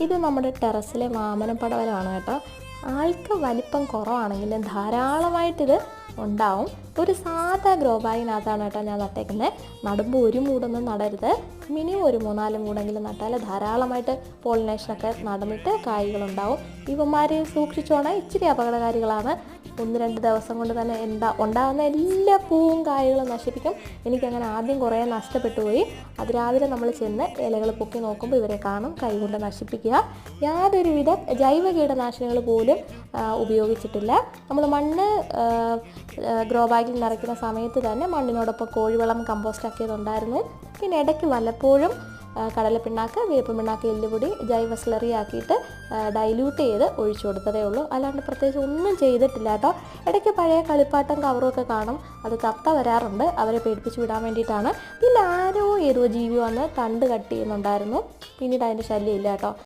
ഇത് നമ്മുടെ ടെറസിലെ വാമനപ്പടവലമാണ് കേട്ടോ. ആൾക്ക് വലിപ്പം കുറവാണെങ്കിലും ധാരാളമായിട്ടിത് ഉണ്ടാവും. ഒരു സാധാ ഗ്രോ ബാഗിനകത്താണ് കേട്ടോ ഞാൻ നട്ടേക്കുന്നത് നടുമ്പോൾ ഒരു മൂടൊന്നും നടരുത്. മിനിമം ഒരു മൂന്നാൽ മൂടെങ്കിലും നട്ടാൽ ധാരാളമായിട്ട് പോളിനേഷനൊക്കെ നടന്നിട്ട് കായ്കളുണ്ടാവും. ഇവന്മാർ സൂക്ഷിച്ചോണ ഇച്ചിരി അപകടകാരികളാണ്. ഒന്ന് രണ്ട് ദിവസം കൊണ്ട് തന്നെ എന്താ ഉണ്ടാകുന്ന എല്ലാ പൂവും കായകളും നശിപ്പിക്കും. എനിക്കങ്ങനെ ആദ്യം കുറേ നഷ്ടപ്പെട്ടു പോയി. അത് രാവിലെ നമ്മൾ ചെന്ന് ഇലകൾ പൊക്കി നോക്കുമ്പോൾ ഇവരെ കാണും കൈകൊണ്ട് നശിപ്പിക്കുക. യാതൊരുവിധ ജൈവ കീടനാശിനികൾ പോലും ഉപയോഗിച്ചിട്ടില്ല. നമ്മൾ മണ്ണ് ഗ്രോ ബാഗിൽ നിറയ്ക്കുന്ന സമയത്ത് തന്നെ മണ്ണിനോടൊപ്പം കോഴിവളം കമ്പോസ്റ്റ് ആക്കിയതുണ്ടായിരുന്നു പിന്നെ ഇടയ്ക്ക് വല്ലപ്പോഴും കടല കടലപ്പിണ്ണാക്ക് വേപ്പ് പിണ്ണാക്ക് എല്ലുപൊടി ജൈവ സ്ലറി ആക്കിയിട്ട് ഡൈല്യൂട്ട് ചെയ്ത് ഒഴിച്ചു കൊടുത്തതേ ഉള്ളൂ. അല്ലാണ്ട് പ്രത്യേകിച്ച് ഒന്നും ചെയ്തിട്ടില്ല കേട്ടോ. ഇടയ്ക്ക് പഴയ കളിപ്പാട്ടം കവറും ഒക്കെ കാണും. അത് തത്ത വരാറുണ്ട്. അവരെ പേടിപ്പിച്ച് വിടാൻ വേണ്ടിയിട്ടാണ്. പിന്നെ ആരോ ഏതോ ജീവി വന്ന് തണ്ട് കട്ട് ചെയ്യുന്നുണ്ടായിരുന്നു. പിന്നീട് അതിന്റെ ശല്യം ഇല്ല കേട്ടോ.